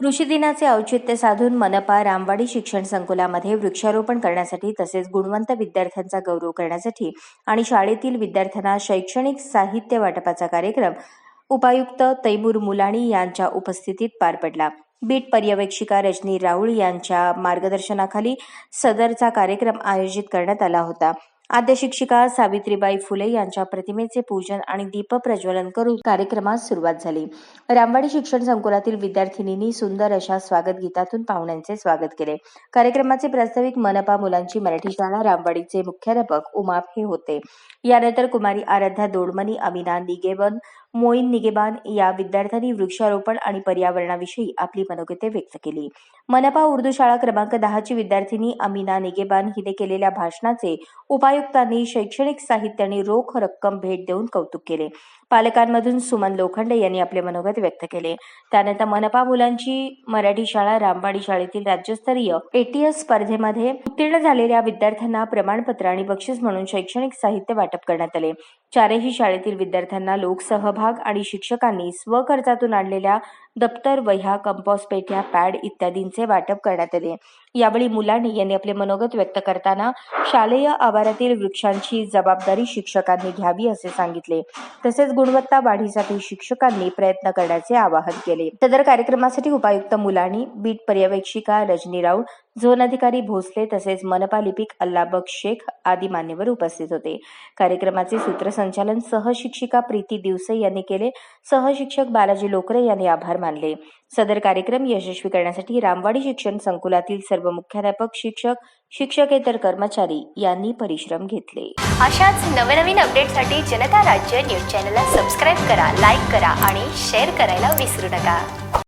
कृषी दिनाचे औचित्य साधून मनपा रामवाडी शिक्षण संकुलामध्ये वृक्षारोपण करण्यासाठी तसेच गुणवंत विद्यार्थ्यांचा गौरव करण्यासाठी आणि शाळेतील विद्यार्थ्यांना शैक्षणिक साहित्य वाटपाचा कार्यक्रम उपायुक्त तैमूर मुलाणी यांच्या उपस्थितीत पार पडला. बीट पर्यवेक्षिका रजनी राऊळ यांच्या मार्गदर्शनाखाली सदरचा कार्यक्रम आयोजित करण्यात आला होता. आद्य शिक्षिका सावित्रीबाई फुले यांच्या प्रतिमेचे पूजन आणि दीप प्रज्वलन करून कार्यक्रमास सुरुवात झाली. रामवाडी शिक्षण संकुलातील विद्यार्थिनींनी सुंदर अशा स्वागत गीतातून पाहुण्यांचे स्वागत केले. कार्यक्रमाचे प्रास्ताविक मनपा मुलांची मराठी शाळा रामवाडीचे मुख्याध्यापक उमाप हे होते. यानंतर कुमारी आराध्या दोडमनी अमिना निगेवन मोईन निगेबान या विद्यार्थ्यांनी वृक्षारोपण आणि पर्यावरणाविषयी आपली मनोगते व्यक्त केली. मनपा उर्दू शाळा क्रमांक दहाची विद्यार्थिनी अमिना निगेबान हिने केलेल्या भाषणाचे उपायुक्तांनी शैक्षणिक साहित्याने रोख रक्कम भेट देऊन कौतुक केले. पालकांमधून सुमन लोखंडे यांनी आपले मनोगत व्यक्त केले. त्यानंतर मनपा मुलांची मराठी शाळा रामवाडी शाळेतील राज्यस्तरीय एटीएस स्पर्धेमध्ये उत्तीर्ण झालेल्या विद्यार्थ्यांना प्रमाणपत्र आणि बक्षीस म्हणून शैक्षणिक साहित्य वाटप करण्यात आले. चारही शाळेतील विद्यार्थ्यांना लोकसहभाग आणि शिक्षकांनी स्वखर्चातून आणलेल्या दप्तर वह्या कंपॉस पेट्या पॅड इत्यादींचे वाटप करण्यात आले. यावेळी मुलांनी यांनी आपले मनोगत व्यक्त करताना शालेय आवारातील वृक्षांची जबाबदारी शिक्षकांनी घ्यावी असे सांगितले. तसेच गुणवत्ता वाढीसाठी शिक्षकांनी प्रयत्न करण्याचे आवाहन केले. सदर कार्यक्रमासाठी उपायुक्त मुलानी बीट पर्यवेक्षिका रजनी राऊळ झोन अधिकारी भोसले तसेच मनपा लिपिक अल्लाबक शेख आदी मान्यवर उपस्थित होते. कार्यक्रमाचे सूत्रसंचालन सहशिक्षिका प्रीती दिवसे यांनी केले. सहशिक्षक बालाजी लोकरे यांनी आभार मानले. सदर कार्यक्रम यशस्वी करण्यासाठी रामवाडी शिक्षण संकुलातील सर्व मुख्याध्यापक शिक्षक शिक्षकेतर कर्मचारी यांनी परिश्रम घेतले. अशाच नवनवीन अपडेटसाठी जनता राज्य न्यूज चॅनलला सबस्क्राईब करा लाईक करा आणि शेअर करायला विसरू नका.